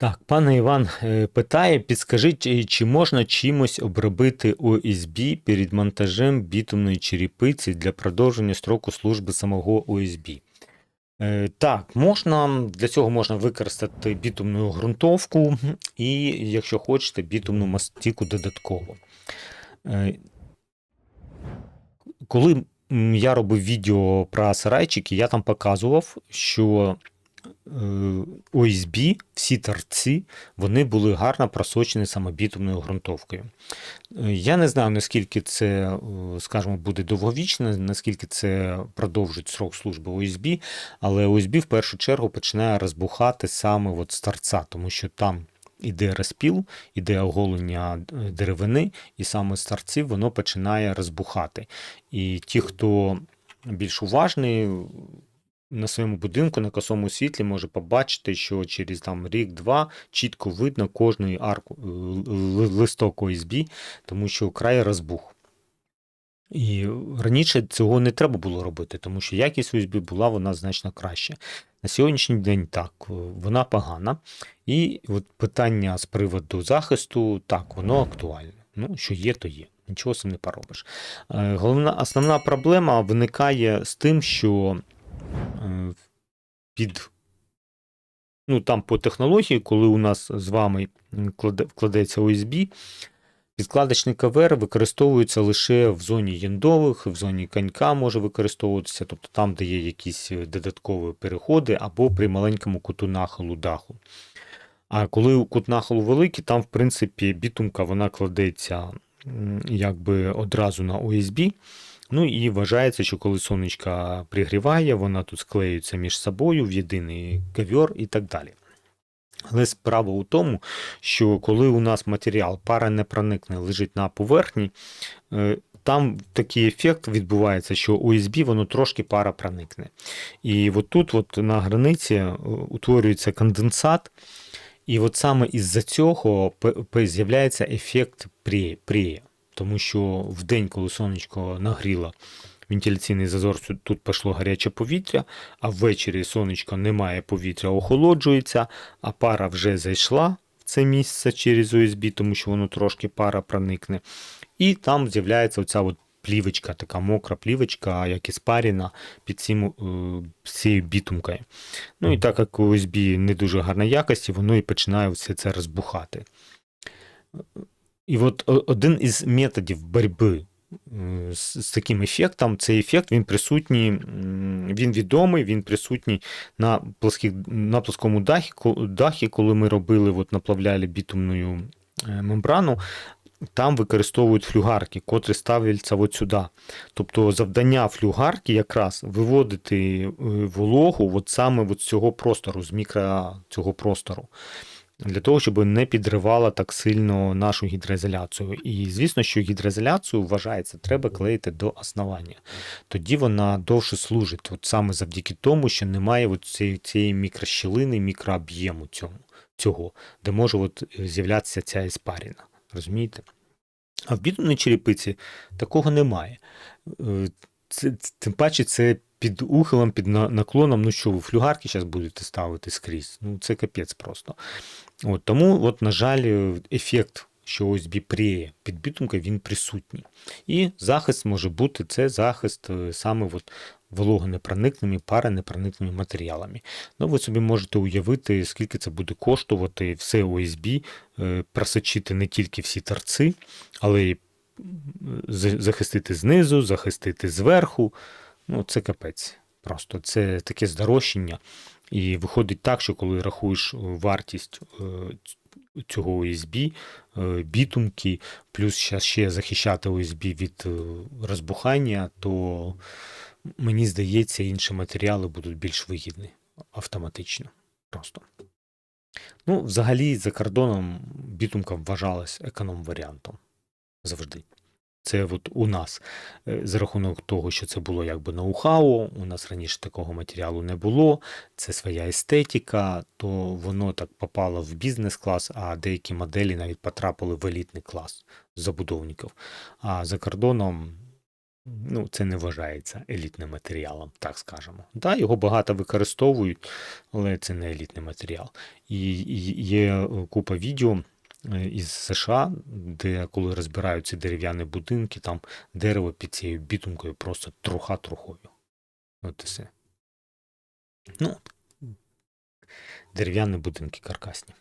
Так, пане Іван е, питає, підскажіть, е, чи можна чимось обробити ОСБ перед монтажем бітумної черепиці для продовження строку служби самого ОСБ? Е, Так, можна, для цього можна використати бітумну ґрунтовку і, якщо хочете, бітумну мастику додатково. Коли я робив відео про сарайчики, я там показував, що ОСБ, всі торці, вони були гарно просочені саме бітумною ґрунтовкою. Е, Я не знаю, наскільки це, е, скажімо, буде довговічно, наскільки це продовжить срок служби ОСБ, але ОСБ в першу чергу починає розбухати саме от з торця, тому що там іде розпіл, іде оголення е, деревини, і саме з торців воно починає розбухати. І ті, хто більш уважний, на своєму будинку на косому світлі може побачити, що через там рік-два чітко видно кожний арку е, листок ОСБ, тому що край розбух. І раніше цього не треба було робити, тому що якість ОСБ була вона значно краще. На сьогоднішній день так, е, вона погана. І от питання з приводу захисту, так, воно актуальне. Ну, що є, то є. Нічого з цим не поробиш. Е, Головна основна проблема виникає з тим, що під ну, там по технології, коли у нас з вами вкладеться USB, підкладочний кавер використовується лише в зоні єндових, в зоні конька може використовуватися, тобто там, де є якісь додаткові переходи, або при маленькому куту нахилу даху. А коли кут нахилу великий, там, в принципі, бітумка вона кладеться якби одразу на USB. Ну і вважається, що коли сонечка пригріває, вона тут склеюється між собою в єдиний ковер і так далі. Але справа у тому, що коли у нас матеріал пара не проникне, лежить на поверхні, е, там такий ефект відбувається, що USB воно трошки пара проникне. І от тут, от на границі, е, утворюється конденсат, і от саме із-за цього з'являється ефект прі- прія. Тому що в день, коли сонечко нагріло вентиляційний зазор, тут пішло гаряче повітря, а ввечері сонечко немає повітря, охолоджується, а пара вже зайшла в це місце через USB, тому що воно трошки пара проникне. І там з'являється оця от плівочка, така мокра плівочка, як іспаріна під цим, е, цією бітумкою. Ну і так як USB не дуже гарна якості, воно і починає все це розбухати. І от один із методів боротьби з, з таким ефектом, цей ефект він присутній, він відомий, він присутній на, плоских, на плоскому дахі, дахі, коли ми робили, от, наплавляли бітумною е, мембрану. Там використовують флюгарки, котрі ставляться от сюди. Тобто завдання флюгарки якраз виводити е, вологу от саме от цього простору, з мікро цього простору для того, щоб не підривала так сильно нашу гідроізоляцію. І звісно, що гідроізоляцію вважається, треба клеїти до основання. Тоді вона довше служить, от саме завдяки тому, що немає цієї, цієї мікрощілини, мікрооб'єму цього, цього, де може от з'являтися ця іспаріна. Розумієте? А в бітумній черепиці такого немає. Е, це- тим паче, це під ухилом, під наклоном. Ну що, ви флюгарки зараз будете ставити скрізь? Ну, це капець просто. От, тому, от, на жаль, ефект, що ОСБ пріє під бітумкою, він присутній. І захист може бути це захист е, саме от вологонепроникними, паронепроникними матеріалами. Ну, ви собі можете уявити, скільки це буде коштувати все ОСБ, е, просочити не тільки всі торци, але й захистити знизу, захистити зверху. Ну, це капець. Просто це таке здорожчання. І виходить так, що коли рахуєш е, вартість е, цього USB, е, бітумки, плюс ще, захищати USB від розбухання, то мені здається, інші матеріали будуть більш вигідні автоматично. Просто. Ну, взагалі, за кордоном бітумка вважалась економ-варіантом завжди. Це от у нас е, за рахунок того, що це було якби ноу-хау, у нас раніше такого матеріалу не було, це своя естетика, то воно так попало в бізнес-клас, а деякі моделі навіть потрапили в елітний клас забудовників. А за кордоном Ну, це не вважається елітним матеріалом, так скажемо. Да, його багато використовують, але це не елітний матеріал. І, є е, купа відео із США, де коли розбирають ці дерев'яні будинки, там дерево під цією бітумкою просто труха трухою. От і все. Ну, дерев'яні будинки каркасні.